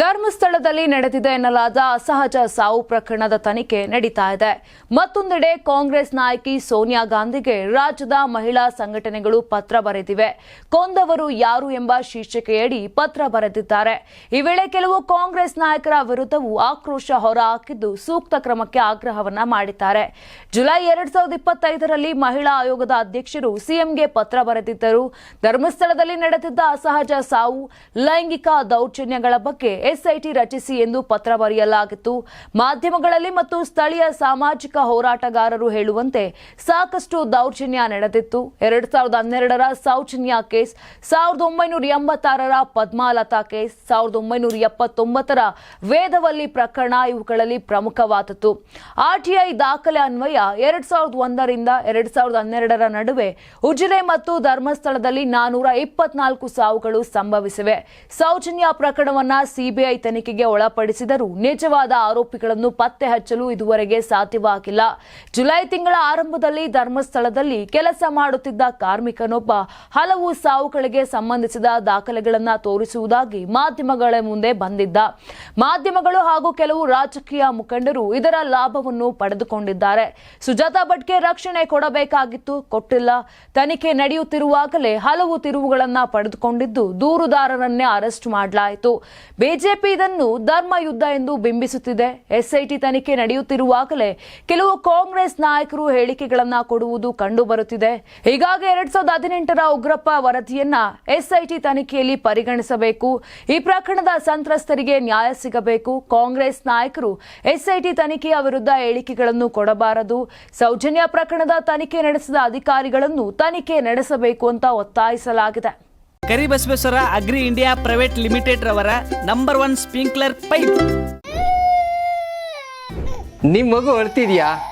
ಧರ್ಮಸ್ಥಳದಲ್ಲಿ ನಡೆದಿದೆ ಎನ್ನಲಾದ ಅಸಹಜ ಸಾವು ಪ್ರಕರಣದ ತನಿಖೆ ನಡೀತಾ ಇದೆ. ಮತ್ತೊಂದೆಡೆ ಕಾಂಗ್ರೆಸ್ ನಾಯಕಿ ಸೋನಿಯಾ ಗಾಂಧಿಗೆ ರಾಜ್ಯದ ಮಹಿಳಾ ಸಂಘಟನೆಗಳು ಪತ್ರ ಬರೆದಿವೆ. ಕೊಂದವರು ಯಾರು ಎಂಬ ಶೀರ್ಷಿಕೆಯಡಿ ಪತ್ರ ಬರೆದಿದ್ದಾರೆ. ಈ ವೇಳೆ ಕೆಲವು ಕಾಂಗ್ರೆಸ್ ನಾಯಕರ ವಿರುದ್ಧವೂ ಆಕ್ರೋಶ ಹೊರಹಾಕಿದ್ದು ಸೂಕ್ತ ಕ್ರಮಕ್ಕೆ ಆಗ್ರಹವನ್ನ ಮಾಡಿದ್ದಾರೆ. ಜುಲೈ ಎರಡ್ ಸಾವಿರದ ಇಪ್ಪತ್ತೈದರಲ್ಲಿ ಮಹಿಳಾ ಆಯೋಗದ ಅಧ್ಯಕ್ಷರು ಸಿಎಂಗೆ ಪತ್ರ ಬರೆದಿದ್ದರು. ಧರ್ಮಸ್ಥಳದಲ್ಲಿ ನಡೆದಿದ್ದ ಅಸಹಜ ಸಾವು, ಲೈಂಗಿಕ ದೌರ್ಜನ್ಯಗಳ ಬಗ್ಗೆ ಎಸ್ಐಟಿ ರಚಿಸಿ ಎಂದು ಪತ್ರ ಬರೆಯಲಾಗಿತ್ತು. ಮಾಧ್ಯಮಗಳಲ್ಲಿ ಮತ್ತು ಸ್ಥಳೀಯ ಸಾಮಾಜಿಕ ಹೋರಾಟಗಾರರು ಹೇಳುವಂತೆ ಸಾಕಷ್ಟು ದೌರ್ಜನ್ಯ ನಡೆದಿತ್ತು. ಎರಡ್ ಸಾವಿರದ ಹನ್ನೆರಡರ ಸೌಜನ್ಯ ಕೇಸ್, ಸಾವಿರದ ಒಂಬೈನೂರ ಎಂಬತ್ತಾರರ ಪದ್ಮಾಲತಾ ಕೇಸ್, ಸಾವಿರದ ಒಂಬೈನೂರ ಎಪ್ಪತ್ತೊಂಬತ್ತರ ವೇದವಲ್ಲಿ ಪ್ರಕರಣ ಇವುಗಳಲ್ಲಿ ಪ್ರಮುಖವಾದದ್ದು. ಆರ್ಟಿಐ ದಾಖಲೆ ಅನ್ವಯ ಎರಡ್ ಸಾವಿರದ ಒಂದರಿಂದ ಎರಡ್ ಸಾವಿರದ ಹನ್ನೆರಡರ ನಡುವೆ ಉಜಿರೆ ಮತ್ತು ಧರ್ಮಸ್ಥಳದಲ್ಲಿ ನಾನೂರ ಇಪ್ಪತ್ನಾಲ್ಕು ಸಾವುಗಳು ಸಂಭವಿಸಿವೆ. ಸೌಜನ್ಯ ಪ್ರಕರಣವನ್ನ ಸಿಬಿಐ ತನಿಖೆಗೆ ಒಳಪಡಿಸಿದರೂ ನಿಜವಾದ ಆರೋಪಿಗಳನ್ನು ಪತ್ತೆ ಹಚ್ಚಲು ಇದುವರೆಗೆ ಸಾಧ್ಯವಾಗಿಲ್ಲ. ಜುಲೈ ತಿಂಗಳ ಆರಂಭದಲ್ಲಿ ಧರ್ಮಸ್ಥಳದಲ್ಲಿ ಕೆಲಸ ಮಾಡುತ್ತಿದ್ದ ಕಾರ್ಮಿಕನೊಬ್ಬ ಹಲವು ಸಾವುಗಳಿಗೆ ಸಂಬಂಧಿಸಿದ ದಾಖಲೆಗಳನ್ನು ತೋರಿಸುವುದಾಗಿ ಮಾಧ್ಯಮಗಳ ಮುಂದೆ ಬಂದಿದ್ದ. ಮಾಧ್ಯಮಗಳು ಹಾಗೂ ಕೆಲವು ರಾಜಕೀಯ ಮುಖಂಡರು ಇದರ ಲಾಭವನ್ನು ಪಡೆದುಕೊಂಡಿದ್ದಾರೆ. ಸುಜಾತಾ ಭಟ್ಗೆ ರಕ್ಷಣೆ ಕೊಡಬೇಕಾಗಿತ್ತು, ಕೊಟ್ಟಿಲ್ಲ. ತನಿಖೆ ನಡೆಯುತ್ತಿರುವಾಗಲೇ ಹಲವು ತಿರುವುಗಳನ್ನು ಪಡೆದುಕೊಂಡಿದ್ದು ದೂರುದಾರರನ್ನೇ ಅರೆಸ್ಟ್ ಮಾಡಲಾಯಿತು. ಬಿಜೆಪಿ ಇದನ್ನು ಧರ್ಮ ಯುದ್ಧ ಎಂದು ಬಿಂಬಿಸುತ್ತಿದೆ. ಎಸ್ಐಟಿ ತನಿಖೆ ನಡೆಯುತ್ತಿರುವಾಗಲೇ ಕೆಲವು ಕಾಂಗ್ರೆಸ್ ನಾಯಕರು ಹೇಳಿಕೆಗಳನ್ನು ಕೊಡುವುದು ಕಂಡು ಬರುತ್ತಿದೆ ಹೀಗಾಗಿ ಎರಡ್ ಸಾವಿರದ ಹದಿನೆಂಟರ ಉಗ್ರಪ್ಪ ವರದಿಯನ್ನ ಎಸ್ಐಟಿ ತನಿಖೆಯಲ್ಲಿ ಪರಿಗಣಿಸಬೇಕು. ಈ ಪ್ರಕರಣದ ಸಂತ್ರಸ್ತರಿಗೆ ನ್ಯಾಯ ಸಿಗಬೇಕು. ಕಾಂಗ್ರೆಸ್ ನಾಯಕರು ಎಸ್ಐಟಿ ತನಿಖೆಯ ವಿರುದ್ಧ ಹೇಳಿಕೆಗಳನ್ನು ಕೊಡಬಾರದು. ಸೌಜನ್ಯ ಪ್ರಕರಣದ ತನಿಖೆ ನಡೆಸಿದ ಅಧಿಕಾರಿಗಳನ್ನು ತನಿಖೆ ನಡೆಸಬೇಕು ಅಂತ ಒತ್ತಾಯಿಸಲಾಗಿದೆ. Karibasaveshwara agri India private limited ರವರ ನಂಬರ್ ಒನ್ ಸ್ಪ್ರಿಂಕ್ಲರ್ ಪೈಪ್. ನಿಮ್ಮ ಮಗು ಅಳ್ತಿದ್ಯಾ